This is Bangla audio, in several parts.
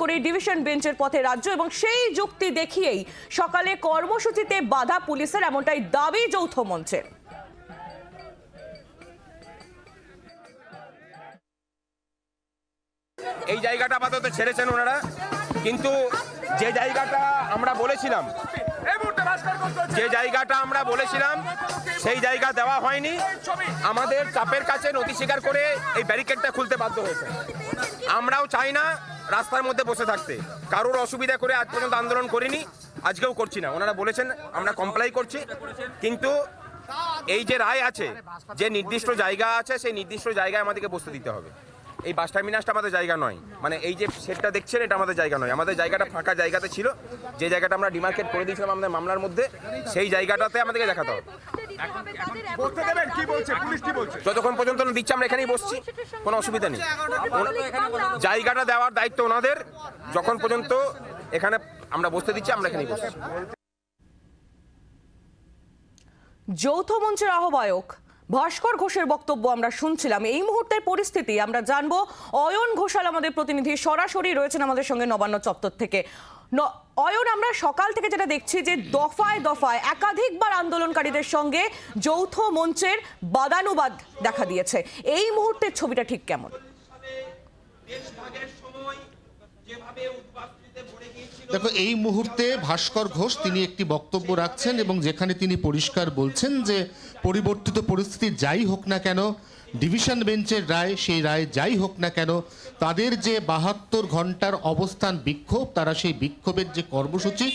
করে ডিভিশন বেঞ্চের পথে রাজ্য এবং সেই যুক্তি দেখিয়েই সকালে কর্মসূচিতে বাধা পুলিশের এমনটাই দাবি যৌথ মঞ্চের এই জায়গাটা আপাতত ছেড়েছেন ওনারা কিন্তু যে জায়গাটা আমরা বলেছিলাম যে জায়গাটা আমরা বলেছিলাম সেই জায়গা দেওয়া হয়নি। আমাদের চাপের কাছে নথি স্বীকার করে এই ব্যারিকেডটা খুলতে বাধ্য হয়েছে। আমরাও চাই না রাস্তার মধ্যে বসে থাকতে। কারোর অসুবিধা করে আজ পর্যন্ত আন্দোলন করিনি, আজকেও করছি না। ওনারা বলেছেন, আমরা কমপ্লাই করছি। কিন্তু এই যে রায় আছে, যে নির্দিষ্ট জায়গা আছে, সেই নির্দিষ্ট জায়গায় আমাদেরকে বসতে দিতে হবে। এই বাস টার্মিনাসটা আমাদের জায়গা নয়। মানে এই যে সেটটা দেখছেন, এটা আমাদের জায়গা নয়। আমাদের জায়গাটা ফাঁকা জায়গাতে ছিল। যে জায়গাটা আমরা ডিমার্কেট করে দিয়েছিলাম আমাদের মামলার মধ্যে, সেই জায়গাটাতে আমাদেরকে দেখাতে হবে। বলতে দেবেন কি বলছে? পুলিশ কি বলছে? যতক্ষণ পর্যন্ত দিচ্ছে আমরা এখানেই বসছি কোনো অসুবিধা নেই। জায়গাটা দেওয়ার দায়িত্ব ওনাদের যখন পর্যন্ত এখানে আমরা বসতে দিচ্ছি আমরা এখানেই বসছি। যৌথ মঞ্চের আহ্বায়ক ভাস্কর ঘোষের বক্তব্য আমরা শুনছিলাম। এই মুহূর্তের পরিস্থিতি আমরা জানব। অয়ন ঘোষাল আমাদের প্রতিনিধি, সরাসরি রয়েছেন আমাদের সঙ্গে নবান্ন চত্বর থেকে। অয়ন, আমরা সকাল থেকে যেটা দেখছি যে দফায় দফায় একাধিকবার আন্দোলনকারীদের সঙ্গে যৌথ মঞ্চের বাদানুবাদ দেখা দিয়েছে। এই মুহূর্তের ছবিটা ঠিক কেমন? দেখো, এই মুহূর্তে ভাস্কর ঘোষ তিনি একটি বক্তব্য রাখছেন এবং যেখানে তিনি পরিষ্কার বলছেন যে পরিবর্তিত পরিস্থিতি যাই হোক না কেন, ডিভিশন বেঞ্চের রায়, সেই রায় যাই হোক না কেন, তাদের যে বাহাত্তর ঘণ্টার অবস্থান বিক্ষোভ, তারা সেই বিক্ষোভের যে কর্মসূচি,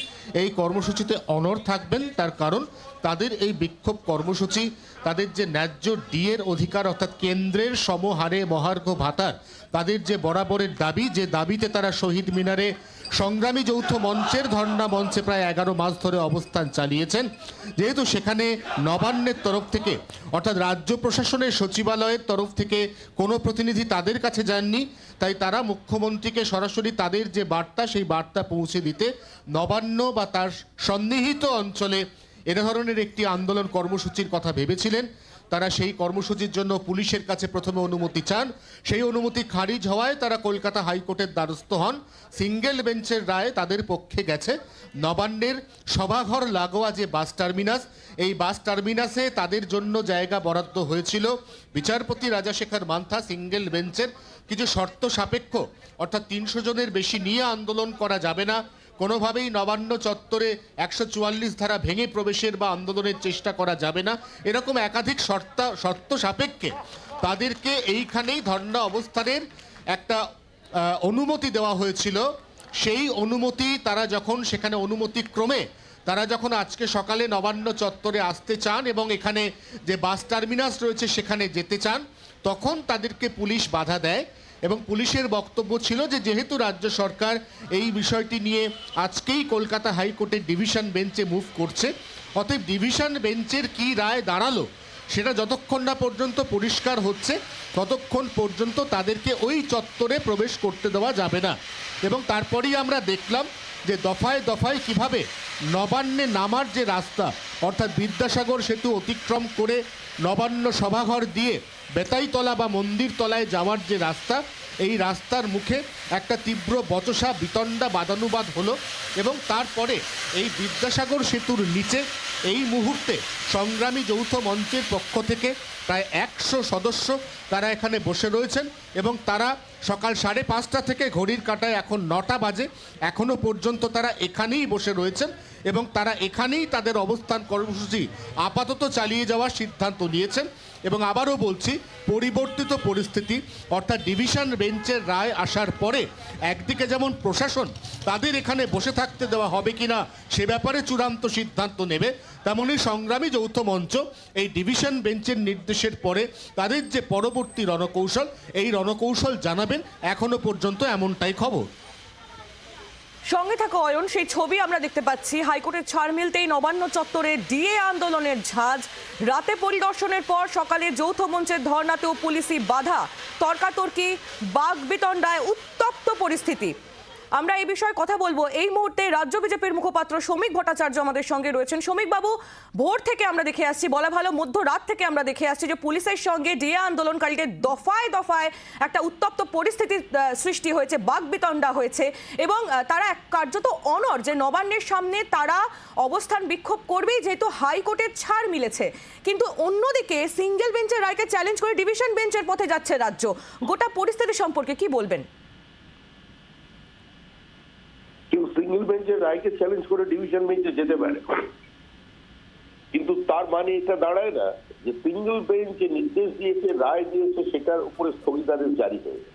এই কর্মসূচিতে অনর থাকবেন। তার কারণ, তাদের এই বিক্ষোভ কর্মসূচি, তাদের যে ন্যায্য ডিএর অধিকার, অর্থাৎ কেন্দ্রের সমহারে মহার্ঘ ভাতার, তাদের যে বরাবরের দাবি, যে দাবিতে তারা শহীদ মিনারে সংগ্রামী যৌথ মঞ্চের ধর্ণা মঞ্চে প্রায় এগারো মাস ধরে অবস্থান চালিয়েছেন। যেহেতু সেখানে নবান্নের তরফ থেকে, অর্থাৎ রাজ্য প্রশাসনের সচিবালয়ের তরফ থেকে কোনো প্রতিনিধি তাদের কাছে যাননি, তাই তারা মুখ্যমন্ত্রীকে সরাসরি তাদের যে বার্তা, সেই বার্তা পৌঁছে দিতে নবান্ন বা তার সন্নিহিত অঞ্চলে এ ধরনের একটি আন্দোলন কর্মসূচির কথা ভেবেছিলেন। তারা সেই কর্মসূচির জন্য পুলিশের কাছে প্রথমে অনুমতি চান। সেই অনুমতি খারিজ হওয়ায় তারা কলকাতা হাইকোর্টের দ্বারস্থ হন। সিঙ্গেল বেঞ্চের রায় তাদের পক্ষে গেছে। নবান্নের সভাঘর লাগোয়া যে বাস টার্মিনাস, এই বাস টার্মিনাসে তাদের জন্য জায়গা বরাদ্দ হয়েছিল। বিচারপতি রাজাশেখর মান্থা সিঙ্গেল বেঞ্চের কিছু শর্ত সাপেক্ষ, অর্থাৎ তিনশো জনের বেশি নিয়ে আন্দোলন করা যাবে না। কোনোভাবেই নবান্ন চত্বরে একশো চুয়াল্লিশ ধারা ভেঙে প্রবেশের বা আন্দোলনের চেষ্টা করা যাবে না। এরকম একাধিক শর্তা, শর্ত সাপেক্ষে তাদেরকে এইখানেই ধর্ণা অবস্থানের একটা অনুমতি দেওয়া হয়েছিল। সেই অনুমতি তারা যখন, সেখানে অনুমতি ক্রমে তারা যখন আজকে সকালে নবান্ন চত্বরে আসতে চান এবং এখানে যে বাস টার্মিনাস রয়েছে সেখানে যেতে চান তখন তাদেরকে পুলিশ বাধা দেয় এবং পুলিশের বক্তব্য ছিল যে যেহেতু রাজ্য সরকার এই বিষয়টি নিয়ে আজকেই কলকাতা হাইকোর্টের ডিভিশন বেঞ্চে মুভ করছে, অতএব ডিভিশন বেঞ্চের কি রায় দাঁড়াল সেটা যতক্ষণ না পর্যন্ত পরিষ্কার হচ্ছে, ততক্ষণ পর্যন্ত তাদেরকে ওই চত্বরে প্রবেশ করতে দেওয়া যাবে না। এবং তারপরেই আমরা দেখলাম যে দফায় দফায় কীভাবে নবান্নে নামার যে রাস্তা, অর্থাৎ বিদ্যাসাগর সেতু অতিক্রম করে নবান্ন সভাঘর দিয়ে বেতাইতলা বা মন্দিরতলায় যাওয়ার যে রাস্তা, এই রাস্তার মুখে একটা তীব্র বচসা বিতণ্ডা বাদানুবাদ হলো এবং তারপরে এই বিদ্যাসাগর সেতুর নিচে এই মুহূর্তে সংগ্রামী যৌথ মঞ্চের পক্ষ থেকে প্রায় একশো সদস্য তারা এখানে বসে রয়েছেন এবং তারা সকাল সাড়ে পাঁচটা থেকে ঘড়ির কাটায় এখন নটা বাজে। এখনও পর্যন্ত তারা এখানেই বসে রয়েছেন এবং তারা এখানেই তাদের অবস্থান কর্মসূচি আপাতত চালিয়ে যাওয়ার সিদ্ধান্ত নিয়েছেন এবং আবারও বলছি, পরিবর্তিত পরিস্থিতি, অর্থাৎ ডিভিশন বেঞ্চের রায় আসার পরে একদিকে যেমন প্রশাসন তাদের এখানে বসে থাকতে দেওয়া হবে কিনা সে ব্যাপারে চূড়ান্ত সিদ্ধান্ত নেবে তেমনই সংগ্রামী যৌথ মঞ্চ এই ডিভিশন বেঞ্চের নির্দেশের পরে তাদের যে পরবর্তী রণকৌশল, এই রণকৌশল জানাবেন এখনও পর্যন্ত এমনটাই খবর। সঙ্গে থাকা অয়ন, সেই ছবি আমরা দেখতে পাচ্ছি। হাইকোর্টের ছাড় মিলতেই নবান্ন চত্বরে ডিএ আন্দোলনের ঝাঁজ। রাতে পরিদর্শনের পর সকালে যৌথ মঞ্চের ধর্নাতেও পুলিশি বাধা। তর্কাতর্কি বাঘ বিতণ্ডায় উত্তপ্ত পরিস্থিতি। আমরা এই বিষয়ে কথা বলব। এই মুহূর্তে রাজ্য বিজেপির মুখপাত্র শ্রমিক ভট্টাচার্য আমাদের সঙ্গে রয়েছেন। শ্রমিক বাবু ভোর থেকে আমরা দেখে আসছি বলা ভালো মধ্যরাত থেকে আমরা দেখে আসছি যে পুলিশের সঙ্গে ডিএ আন্দোলনকারীদের দফায় দফায় একটা উত্তপ্ত পরিস্থিতির আহ, সৃষ্টি হয়েছে বাগবিতণ্ডা হয়েছে এবং তারা এক কার্যত অনর যে নবান্নের সামনে তারা অবস্থান বিক্ষোভ করবেই যেহেতু হাইকোর্টের ছাড় মিলেছে। কিন্তু অন্যদিকে সিঙ্গেল বেঞ্চের রায়কে চ্যালেঞ্জ করে ডিভিশন বেঞ্চের পথে যাচ্ছে রাজ্য। গোটা পরিস্থিতি সম্পর্কে কি বলবেন? সিঙ্গেল বেঞ্চের রায়কে চ্যালেঞ্জ করে ডিভিশন বেঞ্চে যেতে পারে। কিন্তু তার মানে এটা দাঁড়ায় না যে সিঙ্গেল বেঞ্চ যে নির্দেশ দিয়েছে, রায় দিয়েছে, সেটার উপরে স্থগিতাদেশ জারি হয়েছে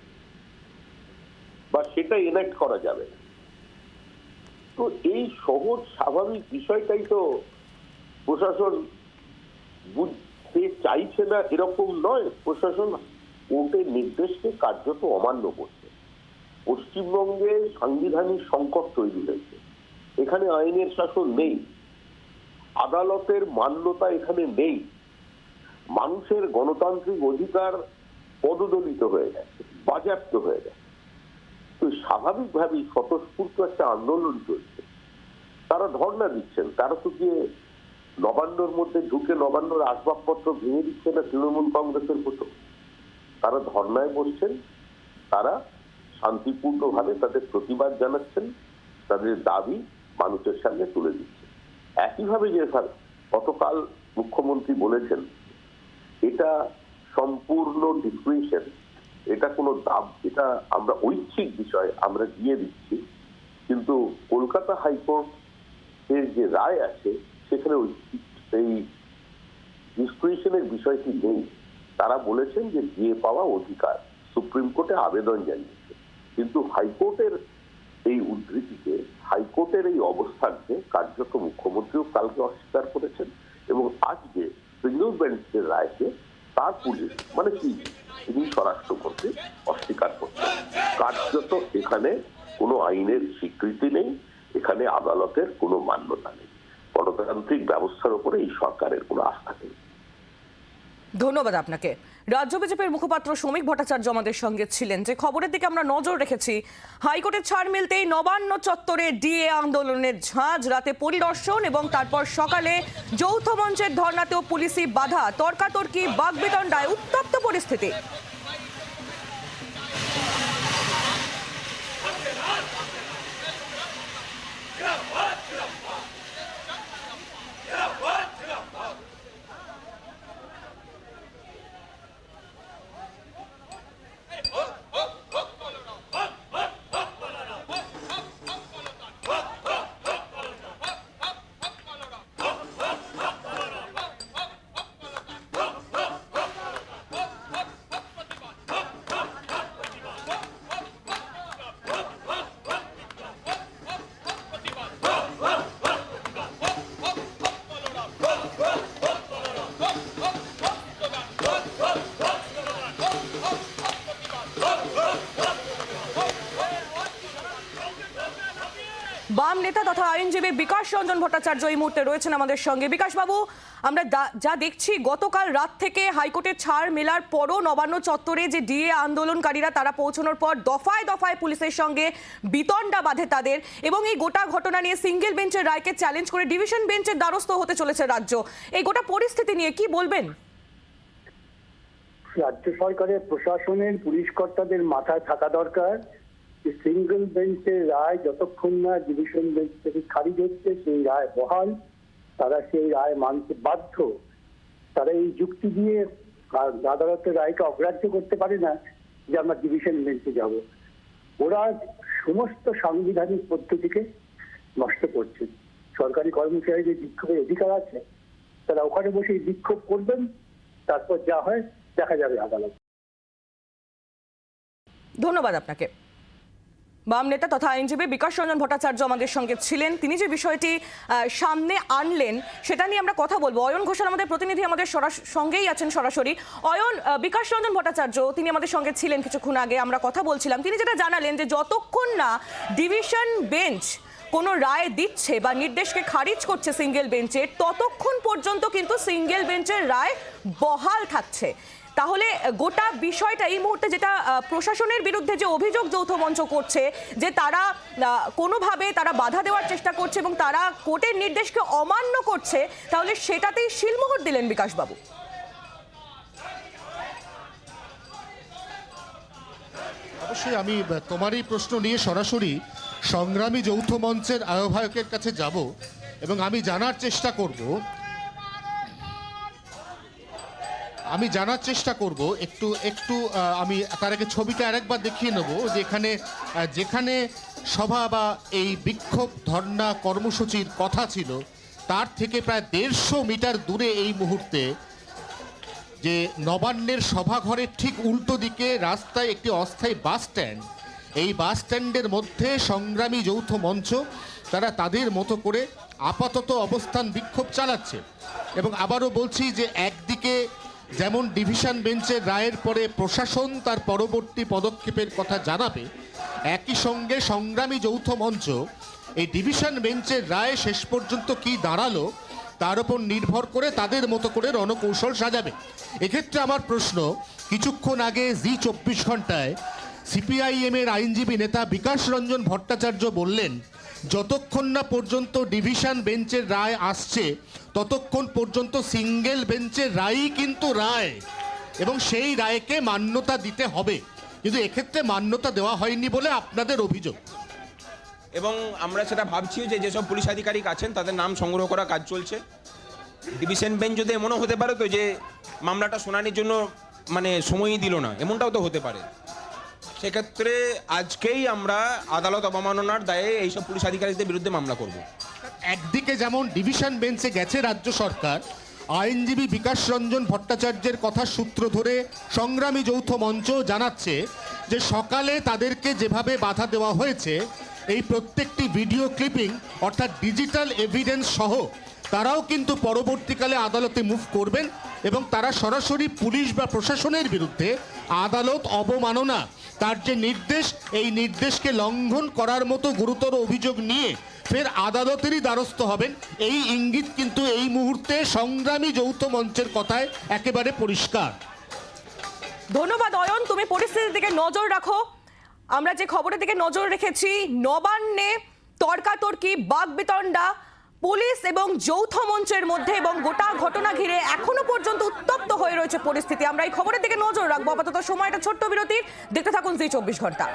বা সেটা এনাক্ট করা যাবে তো এই সহজ স্বাভাবিক বিষয়টাই তো প্রশাসন বুঝতে চাইছে না এরকম নয়। প্রশাসন কোর্টের নির্দেশকে কার্যত অমান্য করছে। পশ্চিমবঙ্গে সাংবিধানিক সংকট তৈরি হয়েছে। এখানে আইনের শাসন নেই। আদালতের মান্যতা এখানে নেই। মানুষের গণতান্ত্রিক অধিকার পদদলিত হয়ে গেছে, বাজেয়াপ্ত হয়ে গেছে। তো স্বাভাবিকভাবেই স্বতঃস্ফূর্ত একটা আন্দোলন চলছে। তারা ধর্ণা দিচ্ছেন। তারা তো গিয়ে নবান্নর মধ্যে ঢুকে নবান্নর আসবাবপত্র ভেঙে দিচ্ছে না তৃণমূল কংগ্রেসের মতো। তারা ধর্নায় বসছেন। তারা শান্তিপূর্ণভাবে তাদের প্রতিবাদ জানাচ্ছেন, তাদের দাবি মানুষের সামনে তুলে দিচ্ছে একইভাবে যে স্যার, গতকাল মুখ্যমন্ত্রী বলেছেন, এটা সম্পূর্ণ ডিসক্রিপশন এটা কোনো দাব, এটা আমরা ঐচ্ছিক বিষয়, আমরা দিয়ে দিচ্ছি। কিন্তু কলকাতা হাইকোর্ট এর যে রায় আছে, সেখানে এই ডিসক্রিপশনের বিষয়টি নেই। তারা বলেছেন যে দিয়ে পাওয়া অধিকার, সুপ্রিম কোর্টে আবেদন জানিয়েছে। কিন্তু হাইকোর্টের এই উদ্ধৃতিকে হাইকোর্টের এই অবস্থানকে কার্যত মুখ্যমন্ত্রীও কালকে অস্বীকার করেছেন এবং আজকে সিঙ্গল বেঞ্চের রায়কে তার পুলিশ মানে কি, তিনি স্বরাষ্ট্রমন্ত্রী অস্বীকার করছেন। কার্যত এখানে কোনো আইনের স্বীকৃতি নেই, এখানে আদালতের কোনো মান্যতা নেই। গণতান্ত্রিক ব্যবস্থার উপরে এই সরকারের কোনো আস্থা নেই। ধন্যবাদ আপনাকে। রাজ্য বিজেপির মুখপাত্র শ্রমিক ভট্টাচার্য আমাদের সঙ্গে ছিলেন। যে খবরের দিকে আমরা নজর রেখেছি, হাইকোর্টের ছাড় মিলতেই নবান্ন চত্বরে ডিএ আন্দোলনের ঝাঁঝ রাতে পরিদর্শন এবং তারপর সকালে যৌথ মঞ্চের ধর্নাতেও পুলিশি বাধা, তর্কাতর্কি বাগবিতণ্ডায় উত্তপ্ত পরিস্থিতি। আইনজীবী বিকাশ রঞ্জন ভট্টাচার্য এই মুহূর্তে রয়েছেন আমাদের সঙ্গে। বিকাশ বাবু, আমরা যা দেখছি, গতকাল রাত থেকে হাইকোর্টের ছাড় মেলার পরও নবান্ন চত্বরে যে ডিএ আন্দোলনকারীরা তারা পৌঁছানোর পর দফায় দফায় পুলিশের সঙ্গে বিতণ্ডা বাঁধে তাদের এবং এই গোটা ঘটনা নিয়ে সিঙ্গেল বেঞ্চের রায়কে চ্যালেঞ্জ করে ডিভিশন বেঞ্চের দ্বারস্থ হতে চলেছে রাজ্য। এই গোটা পরিস্থিতি নিয়ে কি বলবেন? রাজ্য সরকারের প্রশাসনের পুলিশ কর্তাদের মাথায় থাকা দরকার। সিঙ্গেল বেঞ্চের রায় যতক্ষণ না ডিভিশন বেঞ্চ থেকে খারিজ হচ্ছে, সেই রায় বহাল। তারা সেই রায় মানতে বাধ্য। তারা এই যুক্তি দিয়ে আদালতের রায়কে অগ্রাহ্য করতে পারে না যে আমরা ডিভিশন বেঞ্চে যাব। ওরা সমস্ত সাংবিধানিক পদ্ধতিকে নষ্ট করছে। সরকারি কর্মচারীদের বিক্ষোভের অধিকার আছে। তারা ওখানে বসে বিক্ষোভ করবেন, তারপর যা হয় দেখা যাবে আদালত। ধন্যবাদ আপনাকে। বাম নেতা তথা আইনজীবী বিকাশ রঞ্জন ভট্টাচার্য আমাদের সঙ্গে ছিলেন। তিনি যে বিষয়টি সামনে আনলেন, সেটা নিয়ে আমরা কথা বলব। অয়ন ঘোষাল আমাদের প্রতিনিধি, আমাদের সঙ্গেই আছেন সরাসরি। অয়ন বিকাশ রঞ্জন ভট্টাচার্য, তিনি আমাদের সঙ্গে ছিলেন কিছুক্ষণ আগে, আমরা কথা বলছিলাম। তিনি যেটা জানালেন যে যতক্ষণ না ডিভিশন বেঞ্চ কোনো রায় দিচ্ছে বা নির্দেশকে খারিজ করছে সিঙ্গেল বেঞ্চের ততক্ষণ পর্যন্ত কিন্তু সিঙ্গেল বেঞ্চের রায় বহাল থাকছে। তাহলে গোটা বিষয়টা এই মুহূর্তে যেটা প্রশাসনের বিরুদ্ধে যে অভিযোগ যৌথ মঞ্চ করছে যে তারা কোনোভাবে তারা বাধা দেওয়ার চেষ্টা করছে এবং তারা কোর্টের নির্দেশকে অমান্য করছে তাহলে সেটাতেই শিলমোহর দিলেন বিকাশবাবু। অবশ্যই আমি আহ, তোমারই প্রশ্ন নিয়ে সরাসরি সংগ্রামী যৌথ মঞ্চের আহ্বায়কের কাছে যাব এবং আমি জানার চেষ্টা করব আমি জানার চেষ্টা করব, একটু একটু আমি তার আগে ছবিটা আরেকবার দেখিয়ে নেব যেখানে যেখানে সভা বা এই বিক্ষোভ ধর্ণা কর্মসূচির কথা ছিল, তার থেকে প্রায় দেড়শো মিটার দূরে এই মুহূর্তে যে নবান্নের সভাঘরের ঠিক উল্টো দিকে রাস্তায় একটি অস্থায়ী বাস স্ট্যান্ড, এই বাস স্ট্যান্ডের মধ্যে সংগ্রামী যৌথ মঞ্চ, তারা তাদের মতো করে আপাতত অবস্থান বিক্ষোভ চালাচ্ছে। এবং আবারও বলছি যে একদিকে যেমন ডিভিশন বেঞ্চের রায়ের পরে প্রশাসন তার পরবর্তী পদক্ষেপের কথা জানাবে, একই সঙ্গে সংগ্রামী যৌথ মঞ্চ, এই ডিভিশন বেঞ্চের রায় শেষ পর্যন্ত কি দাঁড়াল, তার উপর নির্ভর করে তাদের মতো করে রণকৌশল সাজাবে। এক্ষেত্রে আমার প্রশ্ন, কিছুক্ষণ আগে জি চব্বিশ ঘন্টায় সিপিআইএমের আইনজীবী নেতা বিকাশ রঞ্জন ভট্টাচার্য বললেন যতক্ষণ না পর্যন্ত ডিভিশন বেঞ্চের রায় আসছে, ততক্ষণ পর্যন্ত সিঙ্গেল বেঞ্চের রায়ই কিন্তু রায়। এবং সেই রায়কে মান্যতা দিতে হবে। কিন্তু এক্ষেত্রে মান্যতা দেওয়া হয়নি বলে আপনাদের অভিযোগ। এবং আমরা সেটা ভাবছিও যে যেসব পুলিশ আধিকারিক আছেন, তাদের নাম সংগ্রহ করা কাজ চলছে। ডিভিশন বেঞ্চ যদি এমনও হতে পারে তো যে মামলাটা শুনানির জন্য মানে সময়ই দিল না, এমনটাও তো হতে পারে। সেক্ষেত্রে আজকেই আমরা আদালত অবমাননার দায়ে এইসব পুলিশ আধিকারিকদের বিরুদ্ধে মামলা করব। একদিকে যেমন ডিভিশন বেঞ্চে গেছে রাজ্য সরকার, আইনজীবী বিকাশ রঞ্জন ভট্টাচার্যের কথা সূত্র ধরে সংগ্রামী যৌথ মঞ্চ জানাচ্ছে যে সকালে তাদেরকে যেভাবে বাধা দেওয়া হয়েছে, এই প্রত্যেকটি ভিডিও ক্লিপিং অর্থাৎ ডিজিটাল এভিডেন্স সহ তারাও কিন্তু পরবর্তীকালে আদালতে মুভ করবেন এবং তারা সরাসরি পুলিশ বা প্রশাসনের বিরুদ্ধে আদালত অবমাননা। তার যে নির্দেশ, এই নির্দেশকে লঙ্ঘন করার মতো গুরুতর অভিযোগ নিয়ে ফের আদালতেরই দ্বারস্থ হবেন। এই ইঙ্গিত কিন্তু এই মুহূর্তে সংগ্রামী যৌথ মঞ্চের কথায় একেবারে পরিষ্কার। ধন্যবাদ, অয়ন। তুমি পরিস্থিতির দিকে নজর রাখো। আমরা যে খবরের দিকে নজর রেখেছি, নবান্নে তর্কাতর্কি বাগবিতণ্ডা পুলিশ এবং যৌথ মঞ্চের মধ্যে এবং গোটা ঘটনা ঘিরে এখনও পর্যন্ত উত্তপ্ত হয়ে রয়েছে পরিস্থিতি। আমরা এই খবরের দিকে নজর রাখব। আপাতত সময়টা ছোট্ট বিরতির। দেখতে থাকুন জি চব্বিশ ঘণ্টা।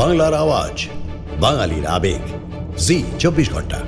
বাংলার আওয়াজ, বাঙালির আবেগ। জি চব্বিশ ঘণ্টা